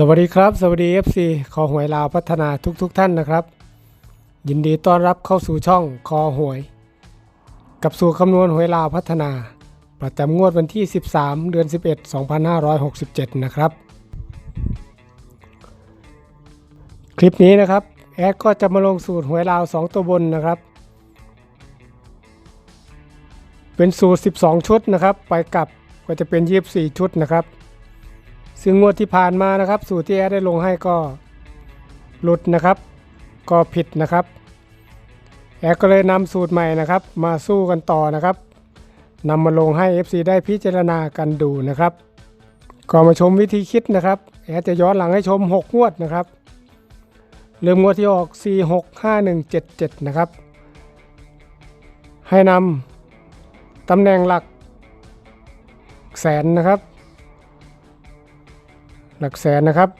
สวัสดีครับ สวัสดี FC คอหวยลาวพัฒนาทุกๆทท่านนะครับ ยินดีต้อนรับเข้าสู่ช่องคอหวย กับสู่คำนวณหวยลาวพัฒนา ประจำงวดวันที่ 13 เดือน 11 2567 นะครับ คลิปนี้นะครับ แอดก็จะมาลงสูตรหวยลาว 2 ตัวบนนะครับ เป็นสูตร 12 ชุดนะครับ ไปกลับก็จะเป็น 24 ชุดนะครับ ซึ่งงวดที่ผ่านมานะครับ สูตรที่แอดได้ลงให้ก็หลุดนะครับ ก็ผิดนะครับ แอดก็เลยนำสูตรใหม่นะครับ มาสู้กันต่อนะครับนำมาลงให้ FC ได้พิจารณากันดูนะครับก็มาชมวิธีคิดนะครับแอดจะย้อนหลังให้ชม 6 งวดนะครับเริ่มงวดที่ออก 4 6 5 1 7 7 นะครับ ให้นำตำแหน่งหลักแสนนะครับ หลักแสนนะครับ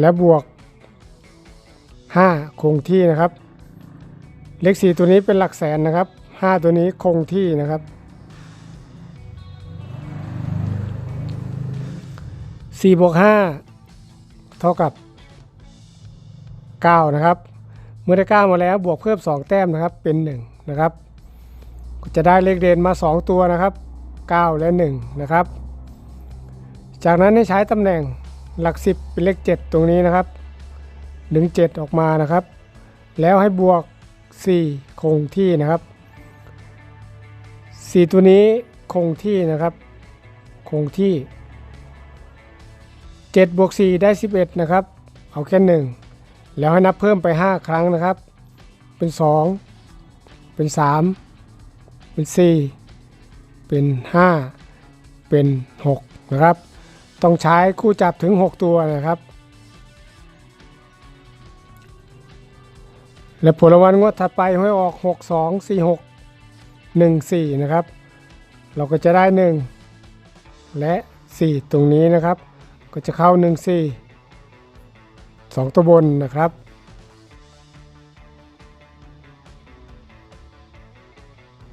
และบวก 5 คงที่นะครับ เลข 4 ตัวนี้เป็นหลักแสนนะครับ 5 ตัวนี้คงที่นะครับ4บวก5เท่ากับ 9 นะครับ เมื่อได้ 9 มาแล้วบวกเพิ่ม 2 แต้มนะครับเป็น 1 นะครับก็จะได้เลขเด่นมา 2 ตัวนะครับ 9 และ 1 นะครับ จากนั้นให้ใช้ตำแหน่งหลัก 10 เป็นเลข 7 ตรงนี้นะครับ ดึง 7 ออกมานะครับ แล้วให้บวก 4 คงที่นะครับ 4 ตัวนี้คงที่นะครับ คงที่ 7 บวก 4 ได้ 11 นะครับ เอาแค่ 1 แล้วให้นับเพิ่มไป 5 ครั้งนะครับ เป็น 2 เป็น 3 เป็น 4 เป็น 5 เป็น 6 นะครับ ต้องใช้คู่จับถึง 6 ตัวนะครับ และผลรางวัลงวดถัดไปห้ออก 6 2 4 6 1 4 นะครับ เราก็จะได้ 1 และ 4 ตรงนี้นะครับ ก็จะเข้า 1 4 2 ตัวบนนะครับ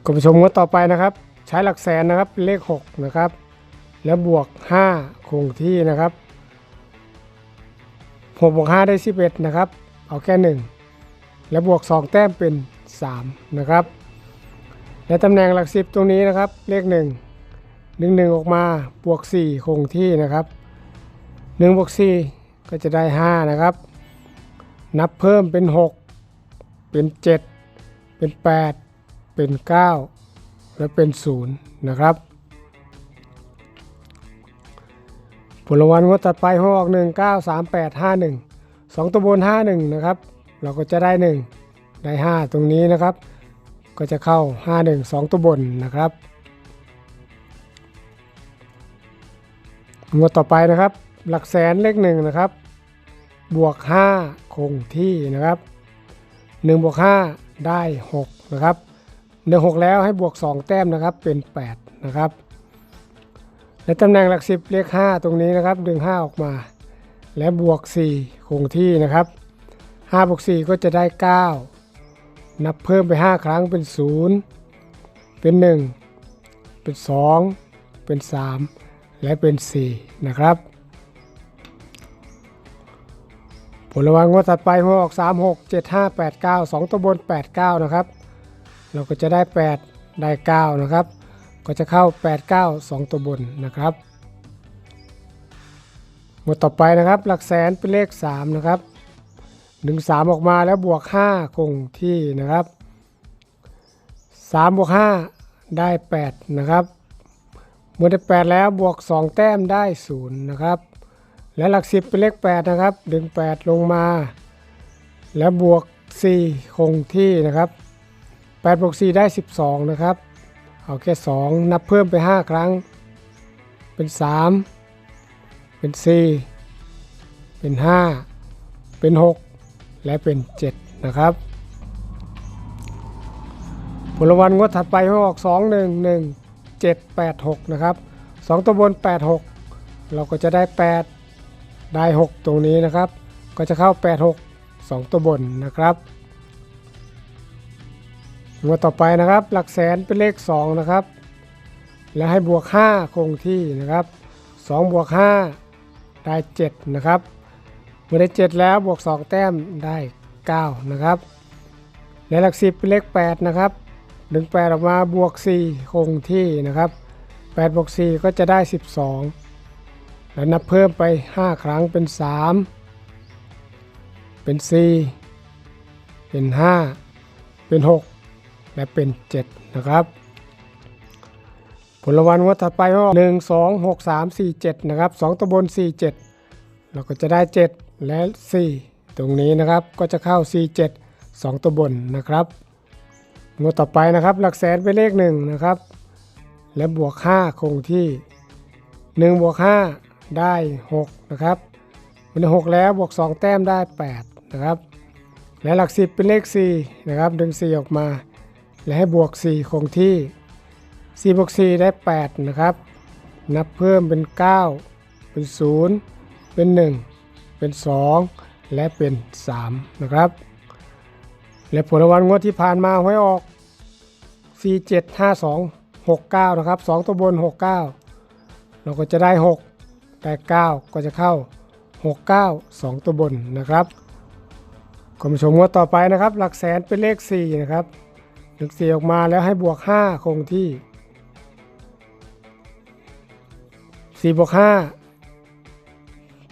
ก็ไปชมงวดต่อไปนะครับ ใช้หลักแสนนะครับเลข 6 นะครับ แล้วบวก 5 คงที่นะครับ6บวก5ได้ 11 นะครับ เอาแค่ 1 แล้วบวก 2 แต้มเป็น 3 นะครับ และตำแหน่งหลัก 10 ตรงนี้นะครับ เลข 1 1 1 ออกมาบวก 4 คงที่นะครับ 1 บวก 4 ก็จะได้ 5 นะครับ นับเพิ่มเป็น 6 เป็น 7 เป็น 8 เป็น 9 และเป็น 0 นะครับ ผลรางวัลงวดตัดไปห้ออก1 9 3 8 5 1 2ตัวบน5 1นะครับ เราก็จะได้1ได้5ตรงนี้นะครับ ก็จะเข้า5 1 2ตัวบนนะครับงวดต่อไปนะครับ หลักแสนเลข1นะครับ บวก5คงที่นะครับ1บวก5ได้6นะครับเดือ6แล้วให้บวก2แต้มนะครับเป็น8นะครับ และตำแหน่งหลัก10เลข5ตรงนี้นะครับดึง 5 ออกมา และบวก 4 คงที่นะครับ5บวก4ก็จะได้ 9 นับเพิ่มไป 5 ครั้งเป็น 0 เป็น 1 เป็น 2 เป็น 3 และเป็น 4 นะครับ ผลรางวัลงวดถัดไปหัวออก 3 6 7 5 8 9 2ตัวบน 8 9 นะครับ เราก็จะได้ 8 ได้ 9 นะครับ ก็จะเข้า 8 9 2 ตัวบนนะครับ หมวดต่อไปนะครับ หลักแสนเป็นเลข 3 นะครับดึง3ออกมาแล้วบวก 5 คงที่นะครับ3บวก5ได้ 8 นะครับเมื่อได้ 8 แล้วบวก 2 แต้มได้ 0 นะครับ และหลัก 10 เป็นเลข 8 นะครับ ดึง 8 ลงมา แล้วบวก 4 คงที่นะครับ8บวก4ได้ 12 นะครับ เอาแค่ 2 นับเพิ่มไป 5 ครั้ง เป็น 3 เป็น 4 เป็น 5 เป็น 6 และเป็น 7 นะครับ ผลรางวัลงวดถัดไปให้ออก 2 1 1 7 8 6 นะครับ 2 ตัวบน 8 6 เราก็จะได้ 8 ได้ 6 ตรงนี้นะครับ ก็จะเข้า 8 6 2 ตัวบนนะครับ งวดต่อไปนะครับ หลักแสนเป็นเลข 2 นะครับ และให้บวก 5 คงที่นะครับ 2 บวก 5 ได้ 7 นะครับเมื่อได้ 7 แล้วบวก 2 แต้มได้ 9 นะครับ และหลัก 10 เป็นเลข 8 นะครับดึง8ออกมาบวก 4 คงที่นะครับ8บวก4ก็จะได้ 12 แล้วนับเพิ่มไป 5 ครั้งเป็น 3 เป็น 4 เป็น 5 เป็น 6 และเป็น 7 นะครับ ผลรางวัลงวดถัดไปก็หนึ่งสองหกสามสี่เจ็ดนะครับสองตัวบนสี่เจ็ดเราก็จะได้เจ็ดและสี่ตรงนี้นะครับก็จะเข้าสี่เจ็ดสองตัวบนนะครับงวดต่อไปนะครับ หลักแสนเป็นเลขหนึ่งนะครับ และบวกห้าคงที่หนึ่งบวกห้าได้หกนะครับมันหกแล้วบวกสองแต้มได้แปดนะครับ และหลักสิบเป็นเลขสี่นะครับดึงสี่ออกมา และให้บวกสี่คงที่ 4 บวก 4 ได้ 8 นะครับ นับเพิ่มเป็น 9 เป็น 0 เป็น 1 เป็น 2 และเป็น 3 นะครับ และผลรางวัลงวดที่ผ่านมาหวยออก 4 7 5 2 6 9 นะครับ 2 ตัวบน 6 9 เราก็จะได้ 6 ได้ 9 ก็จะเข้า 6 9 2 ตัวบนนะครับคุณผู้ชมงวดต่อไปนะครับ หลักแสนเป็นเลข 4 นะครับ เลข4ออกมาแล้วให้บวก 5 คงที่ 4 บวก 5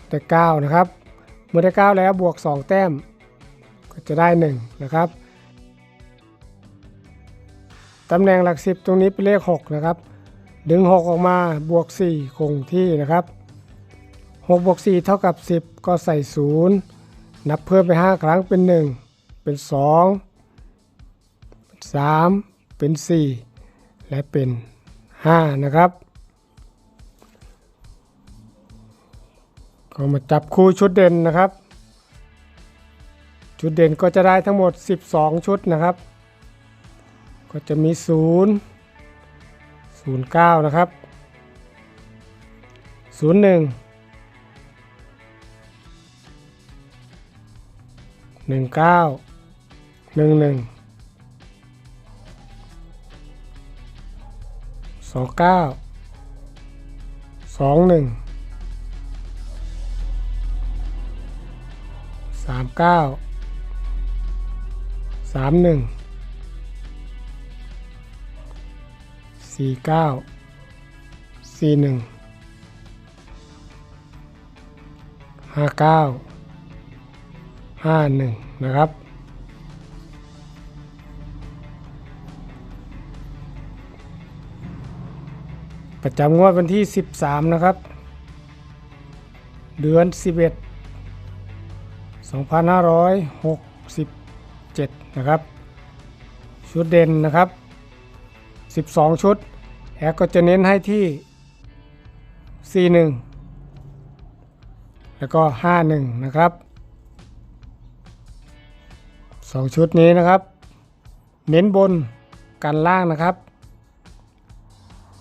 ได้ 9 นะครับ เมื่อได้ 9 แล้วบวก 2 แต้ม ก็จะได้ 1 นะครับ ตำแหน่งหลัก 10 ตรงนี้เป็นเลข 6 นะครับ ดึง 6 ออกมาบวก 4 คงที่นะครับ6บวก4เท่ากับ 10 ก็ใส่ 0 นับเพิ่มไป 5 ครั้งเป็น 1 เป็น2เป็น 3 เป็น 4 และเป็น 5 นะครับ ก็มาจับคู่ชุดเด่นนะครับ ชุดเด่นก็จะได้ทั้งหมด 12 ชุดนะครับ ก็จะมี 0 09 นะครับ 01 19 11 29 21สามเก้าสามหนึ่งสี่เก้าสี่หนึ่งห้าเก้าห้าหนึ่งนะครับ ประจำงวดวันที่ 13 นะครับ เดือน 11 2567 นะครับ ชุดเด่นนะครับ 12 ชุด แอร์ก็จะเน้นให้ที่ 41 แล้วก็ 51 นะครับ 2 ชุดนี้นะครับ เน้นบนกันล่างนะครับ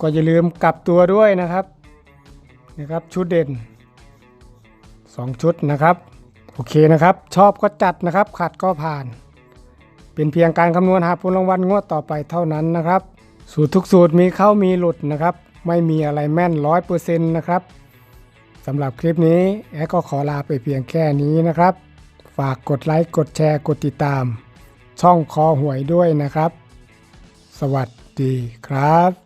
ก็อย่าลืมกลับตัวด้วยนะครับนะครับชุดเด่น 2 ชุดนะครับโอเคนะครับ ชอบก็จัดนะครับขัดก็ผ่าน เป็นเพียงการคำนวณหาผลรางวัลงวดต่อไปเท่านั้นนะครับ สูตรทุกสูตรมีเข้ามีหลุดนะครับ ไม่มีอะไรแม่นร้อยเปอร์เซ็นต์นะครับสำหรับคลิปนี้แอดก็ขอลาไปเพียงแค่นี้นะครับ ฝากกดไลค์กดแชร์กดติดตาม ช่องคอหวยด้วยนะครับ สวัสดีครับ